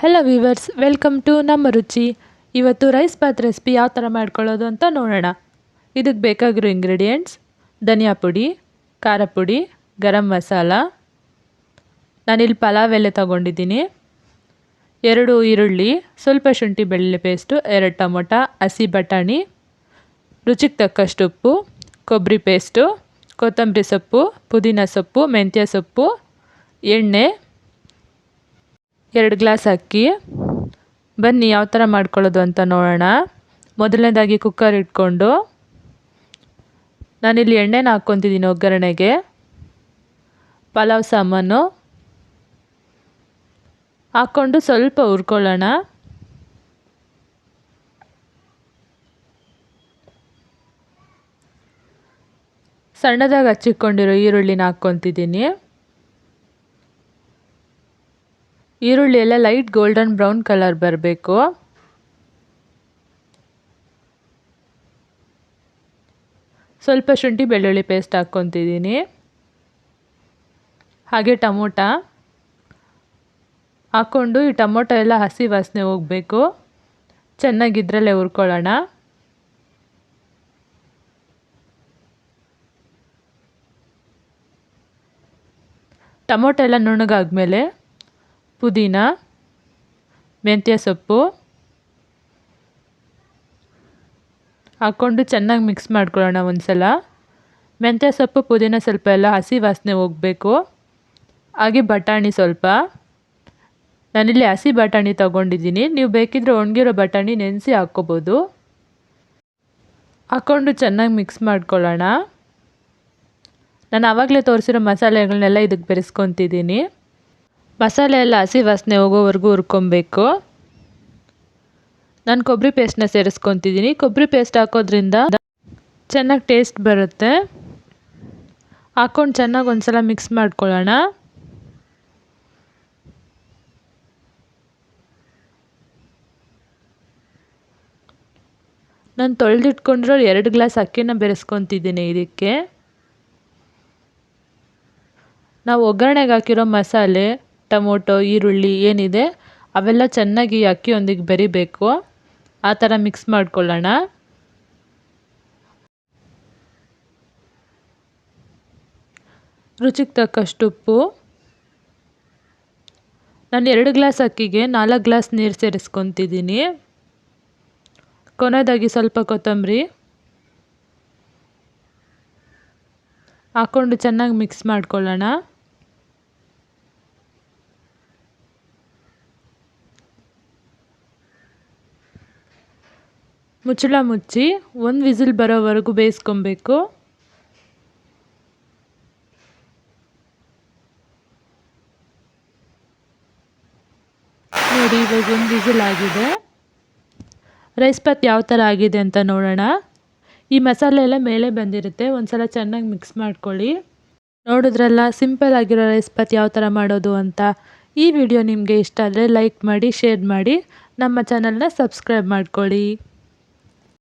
Hello viewers welcome to ನಮ್ಮ ರುಚಿ ಇವತ್ತು ರೈಸ್ ಬಾತ್ ರೆಸಿಪಿ ಯಾವ ಥರ ಮಾಡ್ಕೊಳ್ಳೋದು ಅಂತ ನೋಡೋಣ. ಇದಕ್ಕೆ ಬೇಕಾಗಿರೋ ಇಂಗ್ರೀಡಿಯೆಂಟ್ಸ್ ಧನಿಯಾ ಪುಡಿ, ಖಾರ ಪುಡಿ, ಗರಂ ಮಸಾಲ. ನಾನಿಲ್ಲಿ ಪಲಾವ್ ಎಲೆ ತೊಗೊಂಡಿದ್ದೀನಿ. ಎರಡು ಈರುಳ್ಳಿ, ಸ್ವಲ್ಪ ಶುಂಠಿ ಬೆಳ್ಳುಳ್ಳಿ ಪೇಸ್ಟು ಎರಡು ಟೊಮೊಟ, ಹಸಿ ಬಟಾಣಿ, ರುಚಿಗೆ ತಕ್ಕಷ್ಟು ಉಪ್ಪು, ಕೊಬ್ಬರಿ ಪೇಸ್ಟು ಕೊತ್ತಂಬರಿ ಸೊಪ್ಪು, ಪುದೀನ ಸೊಪ್ಪು, ಮೆಂತ್ಯ ಸೊಪ್ಪು, ಎಣ್ಣೆ ಎರಡು ಗ್ಲಾಸ್ ಅಕ್ಕಿ. ಬನ್ನಿ, ಯಾವ ಥರ ಮಾಡ್ಕೊಳ್ಳೋದು ಅಂತ ನೋಡೋಣ. ಮೊದಲನೇದಾಗಿ ಕುಕ್ಕರ್ ಇಟ್ಕೊಂಡು, ನಾನಿಲ್ಲಿ ಎಣ್ಣೆನ ಹಾಕ್ಕೊತಿದ್ದೀನಿ ಒಗ್ಗರಣೆಗೆ. ಪಲಾವ್, ಸಾಮಾನು. ಹಾಕ್ಕೊಂಡು ಸ್ವಲ್ಪ ಹುರ್ಕೊಳ್ಳೋಣ. ಸಣ್ಣದಾಗಿ ಹಚ್ಚಿಕೊಂಡಿರೋ ಈರುಳ್ಳಿನ ಹಾಕ್ಕೊತಿದ್ದೀನಿ. ಈರುಳ್ಳಿ ಎಲ್ಲ ಲೈಟ್ ಗೋಲ್ಡನ್ ಬ್ರೌನ್ ಕಲರ್ ಬರಬೇಕು. ಸ್ವಲ್ಪ ಶುಂಠಿ ಬೆಳ್ಳುಳ್ಳಿ ಪೇಸ್ಟ್ ಹಾಕ್ಕೊತಿದ್ದೀನಿ. ಹಾಗೆ ಟಮೋಟ ಹಾಕ್ಕೊಂಡು ಈ ಟೊಮೊಟೊ ಎಲ್ಲ ಹಸಿ ವಾಸನೆ ಹೋಗಬೇಕು. ಚೆನ್ನಾಗಿದ್ರಲ್ಲೇ ಹುರ್ಕೊಳ್ಳೋಣ. ಟೊಮೊಟೊ ಎಲ್ಲ ನುಣ್ಣಗಾದ್ಮೇಲೆ ಪುದೀನ, ಮೆಂತ್ಯ ಸೊಪ್ಪು ಹಾಕ್ಕೊಂಡು ಚೆನ್ನಾಗಿ ಮಿಕ್ಸ್ ಮಾಡ್ಕೊಳ್ಳೋಣ ಒಂದು ಸಲ ಮೆಂತ್ಯ ಸೊಪ್ಪು, ಪುದೀನ ಸ್ವಲ್ಪ ಎಲ್ಲ ಹಸಿ ವಾಸನೆ ಹೋಗಬೇಕು. ಹಾಗೆ ಬಟಾಣಿ ಸ್ವಲ್ಪ. ನಾನಿಲ್ಲಿ ಹಸಿ ಬಟಾಣಿ ತೊಗೊಂಡಿದ್ದೀನಿ. ನೀವು ಬೇಕಿದ್ರೆ ಒಣಗಿರೋ ಬಟಾಣಿ ನೆನೆಸಿ ಹಾಕ್ಕೋಬೋದು. ಹಾಕ್ಕೊಂಡು ಚೆನ್ನಾಗಿ ಮಿಕ್ಸ್ ಮಾಡ್ಕೊಳ್ಳೋಣ. ನಾನು ಆವಾಗಲೇ ತೋರಿಸಿರೋ ಮಸಾಲೆಗಳನ್ನೆಲ್ಲ ಇದಕ್ಕೆ ಬೆರೆಸ್ಕೊತಿದ್ದೀನಿ. ಮಸಾಲೆ ಎಲ್ಲ ಹಸಿ ವಾಸನೆ ಹೋಗೋವರೆಗೂ ಹುರ್ಕೊಬೇಕು. ನಾನು ಕೊಬ್ಬರಿ ಪೇಸ್ಟ್ನ ಸೇರಿಸ್ಕೊತಿದ್ದೀನಿ. ಕೊಬ್ಬರಿ ಪೇಸ್ಟ್ ಹಾಕೋದ್ರಿಂದ ಚೆನ್ನಾಗಿ ಟೇಸ್ಟ್ ಬರುತ್ತೆ. ಹಾಕ್ಕೊಂಡು ಚೆನ್ನಾಗಿ ಒಂದು ಸಲ ಮಿಕ್ಸ್ ಮಾಡ್ಕೊಳ್ಳೋಣ. ನಾನು ತೊಳೆದಿಟ್ಕೊಂಡಿರೋ ಎರಡು ಗ್ಲಾಸ್ ಅಕ್ಕಿನ ಬೆರೆಸ್ಕೊತಿದ್ದೀನಿ ಇದಕ್ಕೆ. ನಾವು ಒಗ್ಗರಣೆಗೆ ಹಾಕಿರೋ ಮಸಾಲೆ ಟೊಮೊಟೊ, ಈರುಳ್ಳಿ ಏನಿದೆ, ಅವೆಲ್ಲ ಚೆನ್ನಾಗಿ ಅಕ್ಕಿಯೊಂದಿಗೆ ಬೆರಿಬೇಕು. ಆ ಥರ ಮಿಕ್ಸ್ ಮಾಡ್ಕೊಳ್ಳೋಣ. ರುಚಿಗೆ ತಕ್ಕಷ್ಟು ಉಪ್ಪು. ನಾನು ಎರಡು ಗ್ಲಾಸ್ ಅಕ್ಕಿಗೆ ನಾಲ್ಕು ಗ್ಲಾಸ್ ನೀರು ಸೇರಿಸ್ಕೊತಿದ್ದೀನಿ. ಕೊನೆಯದಾಗಿ ಸ್ವಲ್ಪ ಕೊತ್ತಂಬರಿ. ಹಾಕ್ಕೊಂಡು ಚೆನ್ನಾಗಿ ಮಿಕ್ಸ್ ಮಾಡ್ಕೊಳ್ಳೋಣ. ಮುಚ್ಚಳ ಮುಚ್ಚಿ ಒಂದು ವಿಸಿಲ್ ಬರೋವರೆಗೂ ಬೇಯಿಸ್ಕೊಬೇಕು. ನೋಡಿ, ಇವಾಗ ಒಂದು ವಿಸಿಲ್ ಆಗಿದೆ. ರೈಸ್ ಪಾತ್ ಯಾವ ಥರ ಆಗಿದೆ ಅಂತ ನೋಡೋಣ. ಈ ಮಸಾಲೆ ಎಲ್ಲ ಮೇಲೆ ಬಂದಿರುತ್ತೆ. ಒಂದು ಸಲ ಚೆನ್ನಾಗಿ ಮಿಕ್ಸ್ ಮಾಡ್ಕೊಳ್ಳಿ. ನೋಡಿದ್ರಲ್ಲ, ಸಿಂಪಲ್ ಆಗಿರೋ ರೈಸ್ ಪಾತ್ ಯಾವ ಥರ ಮಾಡೋದು ಅಂತ. ಈ ವಿಡಿಯೋ ನಿಮಗೆ ಇಷ್ಟ ಆದರೆ ಲೈಕ್ ಮಾಡಿ, ಶೇರ್ ಮಾಡಿ. ನಮ್ಮ ಚಾನಲ್ನ ಸಬ್ಸ್ಕ್ರೈಬ್ ಮಾಡ್ಕೊಳ್ಳಿ.